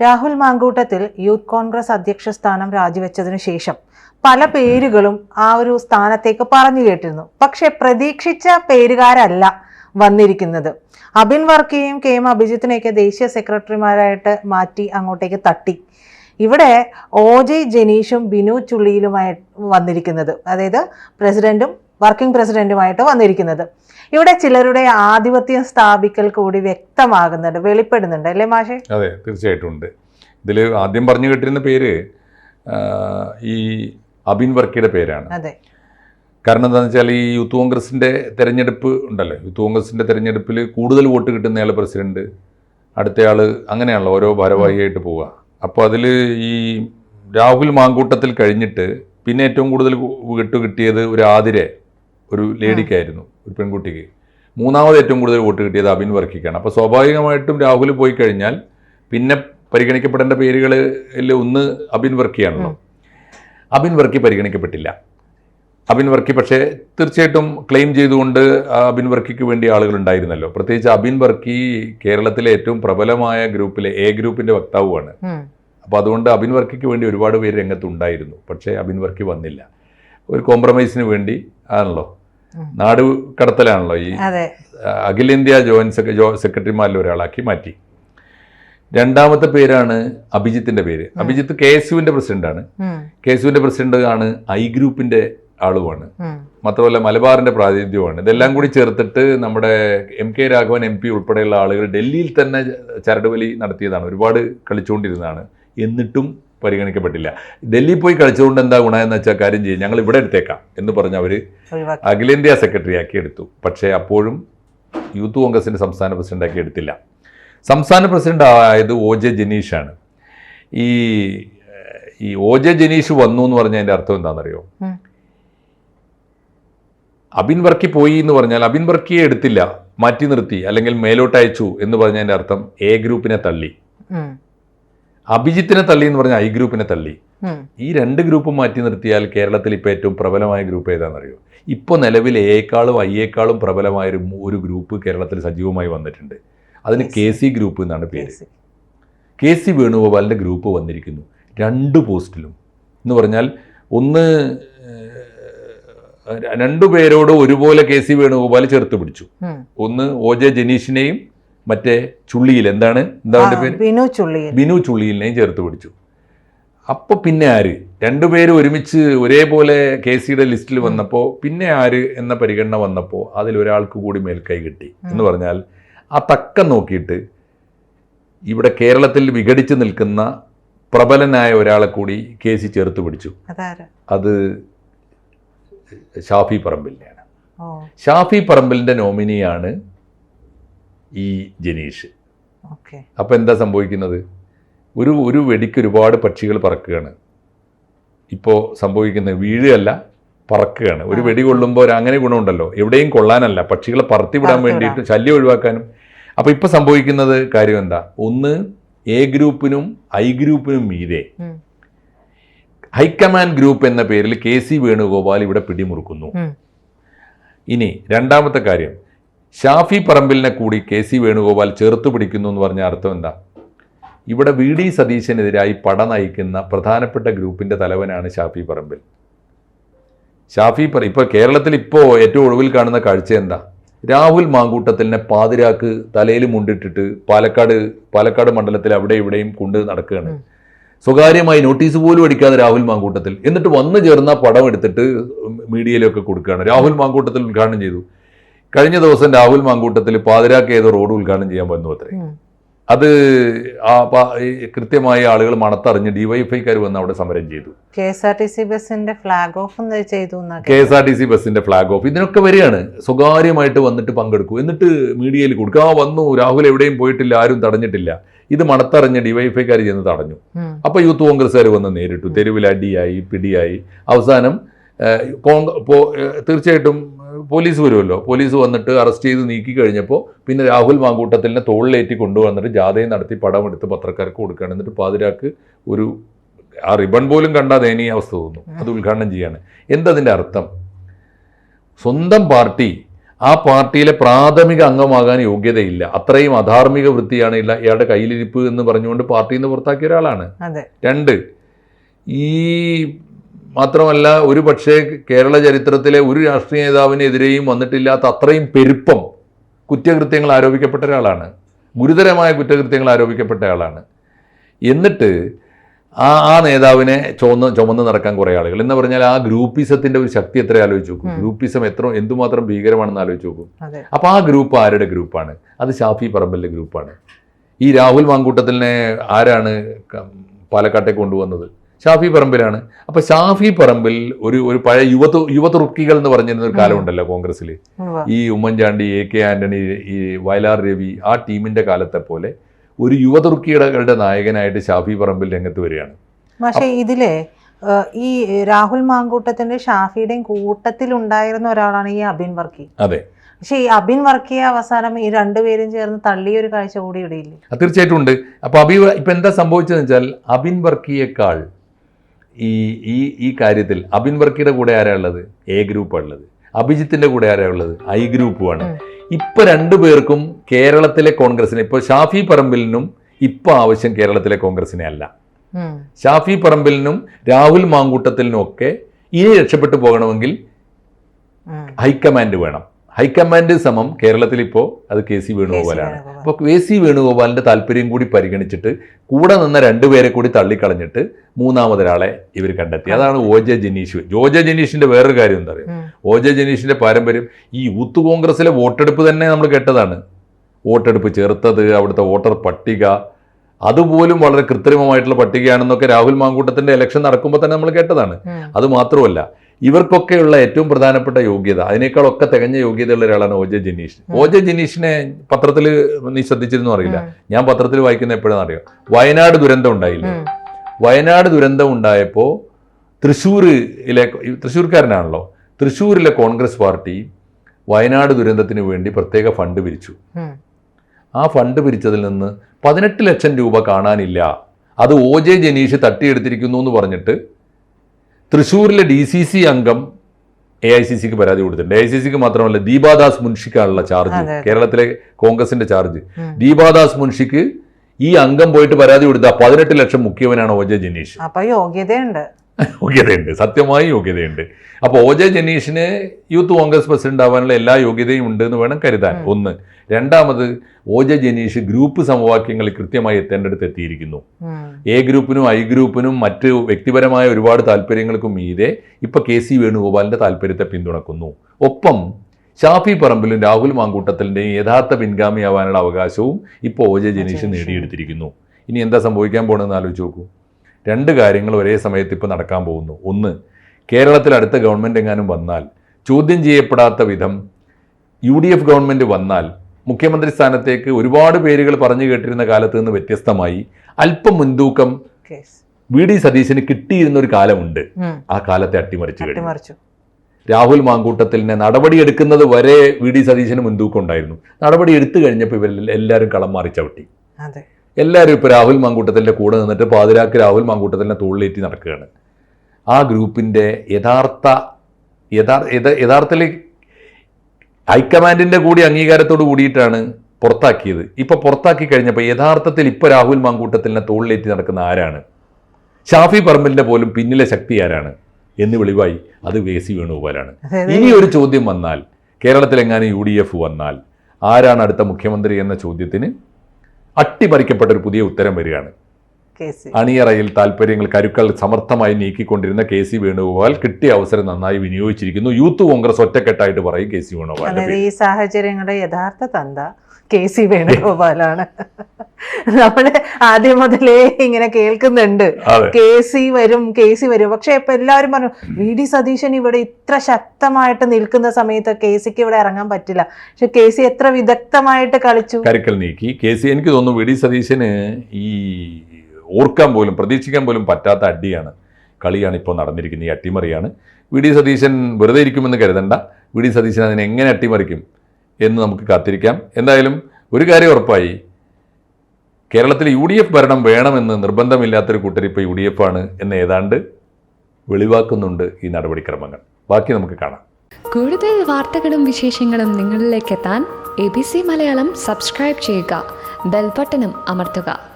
Rahul Mamkootathil youth Congress അധ്യക്ഷ സ്ഥാനം രാജിവെച്ചതിനു ശേഷം പല പേരുകളും ആ ഒരു സ്ഥാനത്തേക്ക് പറഞ്ഞു കേട്ടിരുന്നു. പക്ഷെ പ്രതീക്ഷിച്ച പേരുകാരല്ല വന്നിരിക്കുന്നത്. അബിൻ വർക്കിയെയും കെ എം അഭിജിത്തിനെയൊക്കെ ദേശീയ സെക്രട്ടറിമാരായിട്ട് മാറ്റി അങ്ങോട്ടേക്ക് തട്ടി. ഇവിടെ ഒ ജെ ജനീഷും ബിനു ചുള്ളിയിലുമായി വന്നിരിക്കുന്നത്. അതായത് പ്രസിഡന്റും വർക്കിംഗ് പ്രസിഡന്റുമായിട്ട് വന്നിരിക്കുന്നത്. ഇവിടെ ചിലരുടെ ആധിപത്യം സ്ഥാപിക്കൽ കൂടി വ്യക്തമാകുന്നുണ്ട് വെളിപ്പെടുന്നുണ്ട് അല്ലേ മാഷെ? അതെ തീർച്ചയായിട്ടും ഉണ്ട്. ഇതിൽ ആദ്യം പറഞ്ഞു കേട്ടിരുന്ന പേര് ഈ അബിൻ വർക്കിയുടെ പേരാണ്. അതെ. കാരണം എന്താണെന്ന് വെച്ചാൽ ഈ യൂത്ത് കോൺഗ്രസിന്റെ തെരഞ്ഞെടുപ്പ് ഉണ്ടല്ലോ. യൂത്ത് കോൺഗ്രസിന്റെ തെരഞ്ഞെടുപ്പിൽ കൂടുതൽ വോട്ട് കിട്ടുന്നയാൾ പ്രസിഡന്റ് അടുത്തയാൾ അങ്ങനെയാണല്ലോ ഓരോ ഭാരവാഹിയായിട്ട് പോവുക. അപ്പോൾ അതിൽ ഈ രാഹുൽ മാങ്കൂട്ടത്തിൽ കഴിഞ്ഞിട്ട് പിന്നെ ഏറ്റവും കൂടുതൽ വിട്ടു കിട്ടിയത് ഒരു ആതിരെ ഒരു ലേഡിക്കായിരുന്നു ഒരു പെൺകുട്ടിക്ക്. മൂന്നാമത് ഏറ്റവും കൂടുതൽ വോട്ട് കിട്ടിയത് അബിൻ വർക്കിക്കാണ്. അപ്പോൾ സ്വാഭാവികമായിട്ടും രാഹുൽ പോയി കഴിഞ്ഞാൽ പിന്നെ പരിഗണിക്കപ്പെടേണ്ട പേരുകളിൽ ഒന്ന് അബിൻ വർക്കിയാണല്ലോ. അബിൻ വർക്കി പരിഗണിക്കപ്പെട്ടില്ല. അബിൻ വർക്കി പക്ഷേ തീർച്ചയായിട്ടും ക്ലെയിം ചെയ്തുകൊണ്ട് അബിൻ വർക്കിക്ക് വേണ്ടി ആളുകൾ ഉണ്ടായിരുന്നല്ലോ. പ്രത്യേകിച്ച് അബിൻ വർക്കി കേരളത്തിലെ ഏറ്റവും പ്രബലമായ ഗ്രൂപ്പിലെ എ ഗ്രൂപ്പിന്റെ വക്താവുമാണ്. അപ്പോൾ അതുകൊണ്ട് അബിൻ വർക്കിക്ക് വേണ്ടി ഒരുപാട് പേര് രംഗത്തുണ്ടായിരുന്നു പക്ഷേ അബിൻ വർക്കി വന്നില്ല. ഒരു കോംപ്രമൈസിന് വേണ്ടി ആണല്ലോ. നാട് കടത്തലാണല്ലോ ഈ അഖിലേന്ത്യാ ജോയിന്റ് സെക്ര ജോ സെക്രട്ടറിമാരിൽ ഒരാളാക്കി മാറ്റി. രണ്ടാമത്തെ പേരാണ് അഭിജിത്തിന്റെ പേര്. അഭിജിത്ത് കെ എസ് യുവിന്റെ പ്രസിഡന്റാണ്. കെ എസ് യുവിന്റെ പ്രസിഡന്റ് ആണ് ഐ ഗ്രൂപ്പിന്റെ ആളുമാണ്. മാത്രമല്ല മലബാറിന്റെ പ്രാതിനിധ്യമാണ് ഇതെല്ലാം കൂടി ചേർത്തിട്ട് നമ്മുടെ M K Raghavan M P ഉൾപ്പെടെയുള്ള ആളുകൾ ഡൽഹിയിൽ തന്നെ ചരടുവലി നടത്തിയതാണ്. ഒരുപാട് കളിച്ചുകൊണ്ടിരുന്നതാണ്. എന്നിട്ടും പരിഗണിക്കപ്പെട്ടില്ല. ഡൽഹിയിൽ പോയി കളിച്ചുകൊണ്ട് എന്താ ഗുണമെന്ന് എന്ന് വെച്ചാൽ കാര്യം ചെയ്യും. ഞങ്ങൾ ഇവിടെ എടുത്തേക്കാം എന്ന് പറഞ്ഞ് അവർ അഖിലേന്ത്യാ സെക്രട്ടറി ആക്കി എടുത്തു. പക്ഷേ അപ്പോഴും യൂത്ത് കോൺഗ്രസിന്റെ സംസ്ഥാന പ്രസിഡന്റ് ആക്കി എടുത്തില്ല. സംസ്ഥാന പ്രസിഡന്റ് ആയത് ഒ ജെ ജനീഷാണ് ഈ ഈ ഒ ജെ ജനീഷ് വന്നു എന്ന് പറഞ്ഞാൽ അതിന്റെ അർത്ഥം എന്താണെന്നറിയോ. അബിൻ വർക്കി പോയി എന്ന് പറഞ്ഞാൽ അബിൻ വർക്കിയെ എടുത്തില്ല. മാറ്റി നിർത്തി. അല്ലെങ്കിൽ മേലോട്ട് അയച്ചു എന്ന് പറഞ്ഞതിന്റെ അർത്ഥം എ ഗ്രൂപ്പിനെ തള്ളി. അഭിജിത്തിനെ തള്ളി എന്ന് പറഞ്ഞാൽ ഐ ഗ്രൂപ്പിനെ തള്ളി. ഈ രണ്ട് ഗ്രൂപ്പും മാറ്റി നിർത്തിയാൽ കേരളത്തിൽ ഇപ്പോൾ ഏറ്റവും പ്രബലമായ ഗ്രൂപ്പ് ഏതാണെന്നറിയോ? ഇപ്പോൾ നിലവിൽ എയേക്കാളും ഐയേക്കാളും പ്രബലമായ ഒരു ഗ്രൂപ്പ് കേരളത്തിൽ സജീവമായി വന്നിട്ടുണ്ട്. അതിന് കെ സി. ഗ്രൂപ്പ് എന്നാണ് പേര്. K C. വേണുഗോപാലിന്റെ ഗ്രൂപ്പ് വന്നിരിക്കുന്നു. രണ്ട് പോസ്റ്റിലും. എന്ന് പറഞ്ഞാൽ ഒന്ന് ഏഹ്, രണ്ടു പേരോട് ഒരുപോലെ കെ സി വേണുഗോപാൽ ചേർത്ത് പിടിച്ചു. ഒന്ന് ഒ ജെ ജനീഷിനെയും മറ്റേ ചുള്ളിയിൽ എന്താണ്? എന്താ അവന്റെ പേര്? ബിനു ചുള്ളിയിൽ. ബിനു ചുള്ളിയിലിനെയും ചേർത്ത് പിടിച്ചു. അപ്പോൾ പിന്നെ ആര്? രണ്ടുപേരും ഒരുമിച്ച് ഒരേപോലെ കെ സിയുടെ ലിസ്റ്റിൽ വന്നപ്പോൾ പിന്നെ ആര് എന്ന പരിഗണന വന്നപ്പോൾ അതിൽ ഒരാൾക്ക് കൂടി മേൽക്കൈ കിട്ടി. എന്ന് പറഞ്ഞാൽ ആ തക്കം നോക്കിയിട്ട് ഇവിടെ കേരളത്തിൽ വിഘടിച്ച് നിൽക്കുന്ന പ്രബലനായ ഒരാളെ കൂടി കെ സി ചേർത്ത് പിടിച്ചു. അത് ഷാഫി പറമ്പിലിനെയാണ്. ഷാഫി പറമ്പിലിന്റെ നോമിനിയാണ് ഈ ജനീഷ്. അപ്പോൾ എന്താ സംഭവിക്കുന്നത്? ഒരു ഒരു വെടിക്ക് ഒരുപാട് പക്ഷികൾ പറക്കുകയാണ്. ഇപ്പോൾ സംഭവിക്കുന്നത് വീഴുകയല്ല പറക്കുകയാണ്. ഒരു വെടി കൊള്ളുമ്പോൾ ഒരു അങ്ങനെ ഗുണമുണ്ടല്ലോ. എവിടെയും കൊള്ളാനല്ല. പക്ഷികളെ പറത്തിവിടാൻ. വേണ്ടിയിട്ട് ശല്യം ഒഴിവാക്കാനും. അപ്പോൾ ഇപ്പോൾ സംഭവിക്കുന്നത് കാര്യം എന്താ? ഒന്ന് എ ഗ്രൂപ്പിനും ഐ ഗ്രൂപ്പിനും മീതെ. ഹൈക്കമാൻഡ് ഗ്രൂപ്പ് എന്ന പേരിൽ കെ സി വേണുഗോപാൽ ഇവിടെ പിടിമുറുക്കുന്നു. ഇനി രണ്ടാമത്തെ കാര്യം. ഷാഫി പറമ്പിലിനെ കൂടി കെ സി വേണുഗോപാൽ ചേർത്ത് പിടിക്കുന്നു എന്ന് പറഞ്ഞ അർത്ഥം എന്താ? ഇവിടെ വി ഡി സതീശനെതിരായി പട നയിക്കുന്ന പ്രധാനപ്പെട്ട ഗ്രൂപ്പിന്റെ തലവനാണ് ഷാഫി പറമ്പിൽ. ഷാഫി പറ ഇപ്പോൾ കേരളത്തിൽ ഇപ്പോൾ ഏറ്റവും ഒടുവിൽ കാണുന്ന കാഴ്ച എന്താ? രാഹുൽ മാങ്കൂട്ടത്തിലിനെ പാതിരാക്ക് തലയിൽ മുണ്ടിട്ടിട്ട് പാലക്കാട് പാലക്കാട് മണ്ഡലത്തിൽ അവിടെ ഇവിടെയും കൊണ്ട് നടക്കുകയാണ്. സ്വകാര്യമായി നോട്ടീസ് പോലും അടിക്കാതെ രാഹുൽ മാങ്കൂട്ടത്തിൽ. എന്നിട്ട് വന്നു ചേർന്ന പടം എടുത്തിട്ട് മീഡിയയിലൊക്കെ കൊടുക്കുകയാണ്. രാഹുൽ മാങ്കൂട്ടത്തിൽ ഉദ്ഘാടനം ചെയ്തു. കഴിഞ്ഞ ദിവസം രാഹുൽ മാങ്കൂട്ടത്തിൽ പാതിരാക്ക് ഏതോ റോഡ് ഉദ്ഘാടനം ചെയ്യാൻ വന്നു അത്രേ. അത് ആ കൃത്യമായ ആളുകൾ മണത്തറിഞ്ഞ് ഡിവൈഫൈക്കാർ വന്ന് അവിടെ സമരം ചെയ്തു. K S R T C ബസിന്റെ ഫ്ലാഗ് ഓഫ് ചെയ്തു K S R T C ബസിന്റെ ഫ്ലാഗ് ഓഫ് ഇതിനൊക്കെ വരികയാണ്. സ്വകാര്യമായിട്ട് വന്നിട്ട് പങ്കെടുക്കും. എന്നിട്ട് മീഡിയയിൽ കൊടുക്കുക ആ വന്നു. രാഹുൽ എവിടെയും പോയിട്ടില്ല. ആരും തടഞ്ഞിട്ടില്ല. ഇത് മണത്തറിഞ്ഞ് ഡിവൈഫൈക്കാർ ചെന്ന് തടഞ്ഞു. അപ്പൊ അപ്പോൾ യൂത്ത് കോൺഗ്രസ്സുകാർ വന്ന് നേരിട്ടു. തെരുവിൽ അടിയായി പിടിയായി. അവസാനം തീർച്ചയായിട്ടും പോലീസ് വരുമല്ലോ. പോലീസ് വന്നിട്ട് അറസ്റ്റ് ചെയ്ത് നീക്കി കഴിഞ്ഞപ്പോൾ പിന്നെ രാഹുൽ മാങ്കൂട്ടത്തിലിനെ തോളിലേറ്റി കൊണ്ടുവന്നിട്ട് ജാഥയും നടത്തി പടം എടുത്ത് പത്രക്കാർക്ക് കൊടുക്കുകയാണ്. എന്നിട്ട് പാതിരാക്ക് ഒരു ആ റിബൺ പോലും കണ്ടാൽ ദയനീയ അവസ്ഥ തോന്നുന്നു. അത് ഉദ്ഘാടനം ചെയ്യാണ്. എന്തതിന്റെ അർത്ഥം? സ്വന്തം പാർട്ടി ആ പാർട്ടിയിലെ പ്രാഥമിക അംഗമാകാൻ യോഗ്യതയില്ല. അത്രയും അധാർമിക വൃത്തിയാണ് ഇല്ല ഇയാളുടെ കയ്യിലിരിപ്പ് എന്ന് പറഞ്ഞുകൊണ്ട് പാർട്ടിയിൽ നിന്ന് പുറത്താക്കിയ ഒരാളാണ്. രണ്ട് ഈ മാത്രമല്ല ഒരു പക്ഷേ കേരള ചരിത്രത്തിലെ ഒരു രാഷ്ട്രീയ നേതാവിനെതിരെയും വന്നിട്ടില്ലാത്ത അത്രയും പെരുപ്പം കുറ്റകൃത്യങ്ങൾ ആരോപിക്കപ്പെട്ട ഒരാളാണ്. ഗുരുതരമായ കുറ്റകൃത്യങ്ങൾ ആരോപിക്കപ്പെട്ട ആളാണ്. എന്നിട്ട് ആ ആ നേതാവിനെ ചുമന്ന് ചുമന്ന് നടക്കാൻ കുറേ ആളുകൾ. എന്ന് പറഞ്ഞാൽ ആ ഗ്രൂപ്പിസത്തിന്റെ ഒരു ശക്തി എത്ര ആലോചിച്ച് നോക്കും. ഗ്രൂപ്പിസം എത്ര എന്തുമാത്രം ഭീകരമാണെന്ന് ആലോചിച്ച് നോക്കും. അപ്പോൾ ആ ഗ്രൂപ്പ് ആരുടെ ഗ്രൂപ്പാണ്? അത് ഷാഫി പറമ്പലിന്റെ ഗ്രൂപ്പാണ്. ഈ രാഹുൽ മാങ്കൂട്ടത്തിനെ ആരാണ് പാലക്കാട്ടേ പാലക്കാട്ടേക്ക് കൊണ്ടുവന്നത്? ഷാഫി പറമ്പിലാണ്. അപ്പൊ ഷാഫി പറമ്പിൽ ഒരു ഒരു പഴയ യുവത് യുവതുർക്കികൾ എന്ന് പറഞ്ഞിരുന്ന ഒരു കാലമുണ്ടല്ലോ കോൺഗ്രസ്സിൽ. ഈ ഉമ്മൻചാണ്ടി എ കെ ആന്റണി ഈ വയലാർ രവി ആ ടീമിന്റെ കാലത്തെ പോലെ ഒരു യുവതുർക്കികളുടെ നായകനായിട്ട് ഷാഫി പറമ്പിൽ രംഗത്ത് വരികയാണ്. പക്ഷേ ഇതിലെ ഈ രാഹുൽ മാങ്കൂട്ടത്തിന്റെ ഷാഫിയുടെയും കൂട്ടത്തിൽ ഉണ്ടായിരുന്ന ഒരാളാണ് ഈ അബിൻ വർക്കി. അതെ. പക്ഷേ ഈ അബിൻ വർക്കിയെ അവസാനം ഈ രണ്ടുപേരും ചേർന്ന് തള്ളിയ ഒരു കാഴ്ച കൂടി ഇടയില്ലേ തീർച്ചയായിട്ടും ഉണ്ട്. അപ്പൊ അബി ഇപ്പൊ എന്താ സംഭവിച്ചതെന്ന് വെച്ചാൽ അബിൻ വർക്കിയേക്കാൾ ഈ ഈ ഈ കാര്യത്തിൽ അബിൻ വർക്കിയുടെ കൂടെ ആരാ ഉള്ളത്? എ ഗ്രൂപ്പാണ് ഉള്ളത്. അഭിജിത്തിന്റെ കൂടെ ആരാ ഉള്ളത്? ഐ ഗ്രൂപ്പുമാണ്. ഉം. രണ്ടു പേർക്കും കേരളത്തിലെ കോൺഗ്രസിനെ ഇപ്പൊ ഷാഫി പറമ്പിലിനും ഇപ്പൊ ആവശ്യം കേരളത്തിലെ കോൺഗ്രസിനെ അല്ല. ഷാഫി പറമ്പിലിനും രാഹുൽ മാങ്കൂട്ടത്തിനും ഒക്കെ ഇനി രക്ഷപ്പെട്ടു പോകണമെങ്കിൽ. ഹൈക്കമാൻഡ് വേണം. ഹൈക്കമാൻഡ് സമം കേരളത്തിൽ ഇപ്പോൾ അത് കെ സി വേണുഗോപാലാണ്. അപ്പോൾ കെ സി വേണുഗോപാലിന്റെ താല്പര്യം കൂടി പരിഗണിച്ചിട്ട് കൂടെ നിന്ന രണ്ടുപേരെ കൂടി തള്ളിക്കളഞ്ഞിട്ട് മൂന്നാമതൊരാളെ ഇവർ കണ്ടെത്തി. അതാണ് O J Janeesh. O J ജനീഷിന്റെ വേറൊരു കാര്യം എന്താ പറയുക. ഒ ജെ ജനീഷിന്റെ പാരമ്പര്യം ഈ യൂത്ത് കോൺഗ്രസ്സിലെ വോട്ടെടുപ്പ് തന്നെ നമ്മൾ കേട്ടതാണ്. വോട്ടെടുപ്പ് ചേർത്തത് അവിടുത്തെ വോട്ടർ പട്ടിക. അതുപോലും വളരെ കൃത്രിമമായിട്ടുള്ള പട്ടികയാണെന്നൊക്കെ രാഹുൽ മാങ്കൂട്ടത്തിന്റെ ഇലക്ഷൻ നടക്കുമ്പോൾ തന്നെ നമ്മൾ കേട്ടതാണ്. അത് മാത്രമല്ല ഇവർക്കൊക്കെയുള്ള ഏറ്റവും പ്രധാനപ്പെട്ട യോഗ്യത അതിനേക്കാളൊക്കെ തികഞ്ഞ യോഗ്യതയുള്ള ഒരാളാണ് ഓജ ജെ ഓജ ജിനീഷിനെ ജെ ജനീഷിനെ പത്രത്തിൽ നീ ശ്രദ്ധിച്ചിരുന്നു അറിയില്ല. ഞാൻ പത്രത്തിൽ വായിക്കുന്ന എപ്പോഴാണ് അറിയാം? വയനാട് ദുരന്തം ഉണ്ടായില്ലേ? വയനാട് ദുരന്തം ഉണ്ടായപ്പോൾ തൃശ്ശൂരിലെ തൃശ്ശൂർക്കാരനാണല്ലോ. തൃശ്ശൂരിലെ കോൺഗ്രസ് പാർട്ടി വയനാട് ദുരന്തത്തിന് വേണ്ടി പ്രത്യേക ഫണ്ട് പിരിച്ചു. ആ ഫണ്ട് പിരിച്ചതിൽ നിന്ന് പതിനെട്ട് ലക്ഷം രൂപ കാണാനില്ല. അത് ഒ ജെ ജനീഷ് തട്ടിയെടുത്തിരിക്കുന്നു എന്ന് പറഞ്ഞിട്ട് തൃശ്ശൂരിലെ ഡി സി സി അംഗം എ ഐ സി സിക്ക് പരാതി കൊടുത്തിട്ടുണ്ട് എ ഐ സി സിക്ക് മാത്രമല്ല ദീപാദാസ് മുൻഷിക്കാണുള്ള ചാർജ്. കേരളത്തിലെ കോൺഗ്രസിന്റെ ചാർജ്. ദീപാദാസ് മുൻഷിക്ക് ഈ അംഗം പോയിട്ട് പരാതി കൊടുത്ത പതിനെട്ട് ലക്ഷം മുഖ്യവനാണ് ഒ ജെ ജനീഷ് അപ്പൊ യോഗ്യതയുണ്ട് യോഗ്യതയുണ്ട്. സത്യമായി യോഗ്യതയുണ്ട്. അപ്പോൾ ഒ ജെ ജനീഷിന് യൂത്ത് കോൺഗ്രസ് പ്രസിഡന്റ് ആവാനുള്ള എല്ലാ യോഗ്യതയും ഉണ്ട് എന്ന് വേണം കരുതാൻ. ഒന്ന്. രണ്ടാമത് ഒ ജെ ജനീഷ് ഗ്രൂപ്പ് സമവാക്യങ്ങളിൽ കൃത്യമായി എത്തേണ്ടടുത്ത് എത്തിയിരിക്കുന്നു എ ഗ്രൂപ്പിനും ഐ ഗ്രൂപ്പിനും മറ്റ് വ്യക്തിപരമായ ഒരുപാട് താല്പര്യങ്ങൾക്കും മീതെ ഇപ്പൊ കെ സി വേണുഗോപാലിന്റെ താല്പര്യത്തെ പിന്തുണക്കുന്നു. ഒപ്പം ഷാഫി പറമ്പിലും രാഹുൽ മാങ്കൂട്ടത്തിന്റെയും യഥാർത്ഥ പിൻഗാമിയാവാനുള്ള അവകാശവും ഇപ്പോൾ ഒ ജെ ജനീഷ്. നേടിയെടുത്തിരിക്കുന്നു. ഇനി എന്താ സംഭവിക്കാൻ പോകണമെന്ന് ആലോചിച്ച് നോക്കൂ. രണ്ട് കാര്യങ്ങൾ ഒരേ സമയത്ത് ഇപ്പോൾ നടക്കാൻ പോകുന്നു. ഒന്ന് കേരളത്തിൽ അടുത്ത ഗവൺമെന്റ് എങ്ങാനും വന്നാൽ ചോദ്യം ചെയ്യപ്പെടാത്ത വിധം യു ഡി എഫ് ഗവൺമെന്റ് വന്നാൽ മുഖ്യമന്ത്രി സ്ഥാനത്തേക്ക് ഒരുപാട് പേരുകൾ പറഞ്ഞു കേട്ടിരുന്ന കാലത്ത് നിന്ന് വ്യത്യസ്തമായി അല്പം മുൻതൂക്കം വി ഡി സതീശന് കിട്ടിയിരുന്ന ഒരു കാലമുണ്ട്. ആ കാലത്തെ അട്ടിമറിച്ചു കഴിഞ്ഞു. രാഹുൽ മാങ്കൂട്ടത്തിലിനെ നടപടി എടുക്കുന്നത് വരെ വി ഡി സതീശന് മുൻതൂക്കം ഉണ്ടായിരുന്നു. നടപടി എടുത്തു കഴിഞ്ഞപ്പോൾ ഇവരിൽ എല്ലാവരും കളം മാറി ചവിട്ടി. എല്ലാവരും ഇപ്പോൾ രാഹുൽ മാങ്കൂട്ടത്തിന്റെ കൂടെ നിന്നിട്ട് പാതിരാക്ക് രാഹുൽ മാങ്കൂട്ടത്തിനെ തോളിലേറ്റി നടക്കുകയാണ്. ആ ഗ്രൂപ്പിന്റെ യഥാർത്ഥ യഥാർത്ഥ യഥ- യഥാർത്ഥത്തിൽ ഹൈക്കമാൻഡിന്റെ കൂടി അംഗീകാരത്തോട് കൂടിയിട്ടാണ് പുറത്താക്കിയത്. ഇപ്പോൾ പുറത്താക്കി കഴിഞ്ഞപ്പോൾ യഥാർത്ഥത്തിൽ ഇപ്പോൾ രാഹുൽ മാങ്കൂട്ടത്തിനെ തോളിലേറ്റി നടക്കുന്ന ആരാണ്? ഷാഫി പറമ്പലിന്റെ പോലും പിന്നിലെ ശക്തി ആരാണ്? എന്ന് വെളിവായി അത് വി സി വേണുഗോപാലാണ്. ഇനി ഒരു ചോദ്യം വന്നാൽ കേരളത്തിലെങ്ങാനും യു ഡി എഫ് വന്നാൽ ആരാണ് അടുത്ത മുഖ്യമന്ത്രി എന്ന ചോദ്യത്തിന് അട്ടിമറിക്കപ്പെട്ട ഒരു പുതിയ ഉത്തരം വരികയാണ്. അണിയറയിൽ താല്പര്യങ്ങൾ കരുക്കൾ സമർത്ഥമായി നീക്കിക്കൊണ്ടിരുന്ന കെ സി വേണുഗോപാൽ കിട്ടിയ അവസരം നന്നായി വിനിയോഗിച്ചിരിക്കുന്നു. യൂത്ത് കോൺഗ്രസ് ഒറ്റക്കെട്ടായിട്ട് പറയും കെ സി വേണുഗോപാൽ ഈ സാഹചര്യങ്ങളുടെ യഥാർത്ഥ തന്ത കെ സി വേണുഗോപാലാണ്. നമ്മൾ ആദ്യം മുതലേ ഇങ്ങനെ കേൾക്കുന്നുണ്ട്. കെ സി വരും കെ സി വരും. പക്ഷെ ഇപ്പൊ എല്ലാവരും പറഞ്ഞു വി ഡി സതീശൻ ഇവിടെ ഇത്ര ശക്തമായിട്ട് നിൽക്കുന്ന സമയത്ത് കെ സിക്ക് ഇവിടെ ഇറങ്ങാൻ പറ്റില്ല. പക്ഷെ കെ സി എത്ര വിദഗ്ധമായിട്ട് കളിച്ചു. കരുക്കൽ നീക്കി. കെ സി എനിക്ക് തോന്നുന്നു വി ഡി സതീശന് ഈ ഓർക്കാൻ പോലും പ്രതീക്ഷിക്കാൻ പോലും പറ്റാത്ത അടിയാണ് കളിയാണ് ഇപ്പോൾ നടന്നിരിക്കുന്നത്. ഈ അട്ടിമറിയാണ്. വി. ഡി. സതീശൻ വെറുതെ ഇരിക്കുമെന്ന് കരുതണ്ട. വി. ഡി. സതീശൻ അതിനെ എങ്ങനെ അട്ടിമറിക്കും എന്ന് നമുക്ക് കാത്തിരിക്കാം. എന്തായാലും ഒരു കാര്യം ഉറപ്പായി. കേരളത്തിൽ യു ഡി എഫ് ഭരണം വേണമെന്ന് നിർബന്ധമില്ലാത്തൊരു കൂട്ടർ ഇപ്പോൾ യു ഡി എഫ് ആണ് എന്ന് ഏതാണ്ട് വെളിവാക്കുന്നുണ്ട് ഈ നടപടിക്രമങ്ങൾ. ബാക്കി നമുക്ക് കാണാം. കൂടുതൽ വാർത്തകളും വിശേഷങ്ങളും നിങ്ങളിലേക്ക് എത്താൻ A B C Malayalam subscribe ചെയ്യുക. ബെൽബട്ടനും അമർത്തുക.